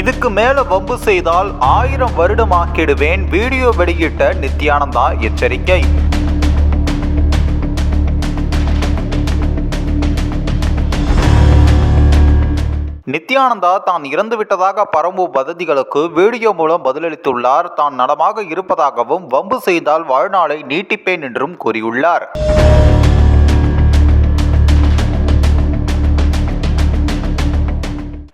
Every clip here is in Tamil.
இதுக்கு மேல வம்பு செய்தால் ஆயிரம் வருடம் ஆக்கிடுவேன் வீடியோ வெளியிட்ட நித்யானந்தா எச்சரிக்கை. நித்யானந்தா தான் இறந்து விட்டதாக பரவும் வதந்திகளுக்கு வீடியோ மூலம் பதிலளித்துள்ளார். தான் நலமாக இருப்பதாகவும் வம்பு செய்தால் வாழ்நாளை நீட்டிப்பேன் என்றும் கூறியுள்ளார்.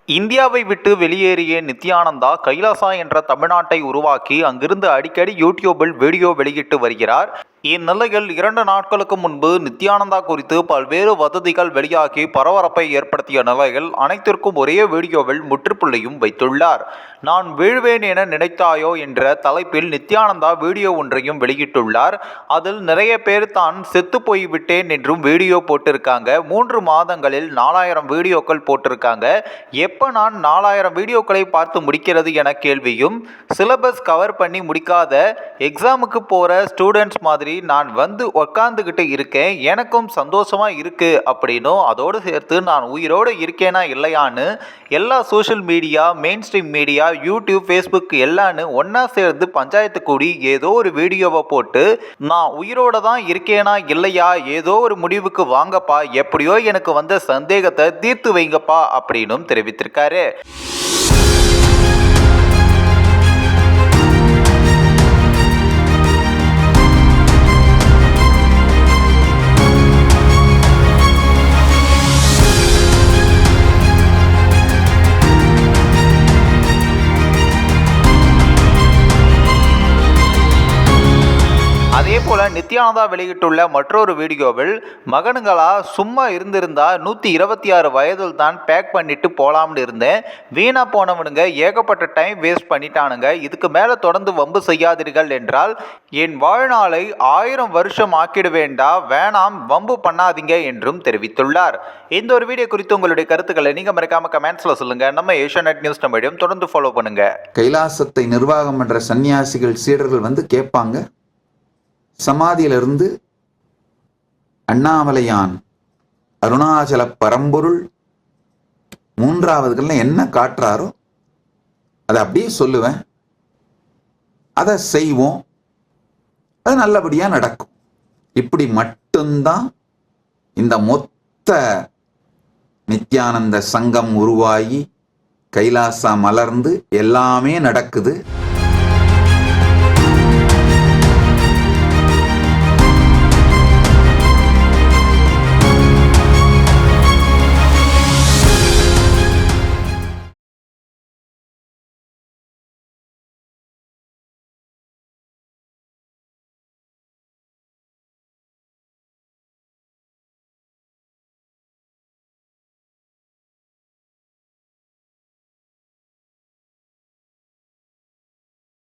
இந்தியாவை விட்டு வெளியேறிய நித்யானந்தா கைலாசா என்ற தமிழ்நாட்டை உருவாக்கி அங்கிருந்து அடிக்கடி யூடியூபில் வீடியோ வெளியிட்டு வருகிறார். இந்நிலையில் இரண்டு நாட்களுக்கு முன்பு நித்யானந்தா குறித்து பல்வேறு வதந்திகள் வெளியாகி பரபரப்பை ஏற்படுத்திய நிலையில் அனைத்திற்கும் ஒரே வீடியோவில் முற்றுப்புள்ளியும் வைத்துள்ளார். நான் வீழ்வேன் என நினைத்தாயோ? என்ற தலைப்பில் நித்யானந்தா வீடியோ ஒன்றையும் வெளியிட்டுள்ளார். அதில் நிறைய பேர் தான் செத்து போய்விட்டேன் என்றும் வீடியோ போட்டிருக்காங்க. மூன்று மாதங்களில் நாலாயிரம் வீடியோக்கள் போட்டிருக்காங்க. எப்போ நான் நாலாயிரம் வீடியோக்களை பார்த்து முடிக்கிறது? என கேள்வியும் சிலபஸ் கவர் பண்ணி முடிக்காத எக்ஸாமுக்கு போகிற ஸ்டூடெண்ட்ஸ் மாதிரி நான் வந்து உக்காந்துக்கிட்டு இருக்கேன் எனக்கும் சந்தோஷமா இருக்கு அப்படின்னும் அதோடு சேர்த்து நான் உயிரோடு இருக்கேனா இல்லையான்னு எல்லா social media mainstream media YouTube Facebook எல்லான்னு ஒன்றா சேர்ந்து பஞ்சாயத்து கூடி ஏதோ ஒரு வீடியோவை போட்டு நான் உயிரோட தான் இருக்கேனா இல்லையா ஏதோ ஒரு முடிவுக்கு வாங்கப்பா எப்படியோ எனக்கு வந்த சந்தேகத்தை தீர்த்து வைங்கப்பா அப்படின்னும் தெரிவித்திருக்காரு. அதே போல நித்யானந்தா வெளியிட்டுள்ள மற்றொரு வீடியோவில் மகனுங்களா சும்மா இருந்திருந்தா நூற்றி இருபத்தி ஆறு வயதில் தான் பேக் பண்ணிட்டு போலாம்னு இருந்தேன். வீணா போனவனுங்க ஏகப்பட்ட டைம் வேஸ்ட் பண்ணிட்டானுங்க. இதுக்கு மேலே தொடர்ந்து வம்பு செய்யாதீர்கள் என்றால் என் வாழ்நாளை ஆயிரம் வருஷம் ஆக்கிட வேண்டா வேணாம் வம்பு பண்ணாதீங்க என்றும் தெரிவித்துள்ளார். இந்த ஒரு வீடியோ குறித்து உங்களுடைய கருத்துக்களை நீங்கள் மறக்காம கமெண்ட்ஸில் சொல்லுங்க. நம்ம ஏஷியாநெட் நியூஸ் மீடியம் தொடர்ந்து ஃபாலோ பண்ணுங்க. கைலாசத்தை நிர்வாகம் பண்ற சன்னியாசிகள் சீடர்கள் வந்து கேட்பாங்க. சமாதியிலிருந்து அண்ணாமலையான் அருணாச்சல பரம்பொருள் மூன்றாவதுகள்ல என்ன காட்டுறாரோ அதை அப்படியே சொல்லுவேன். அதை செய்வோம். அது நல்லபடியா நடக்கும். இப்படி மட்டும்தான் இந்த மொத்த நித்யானந்த சங்கம் உருவாகி கைலாசா மலர்ந்து எல்லாமே நடக்குது.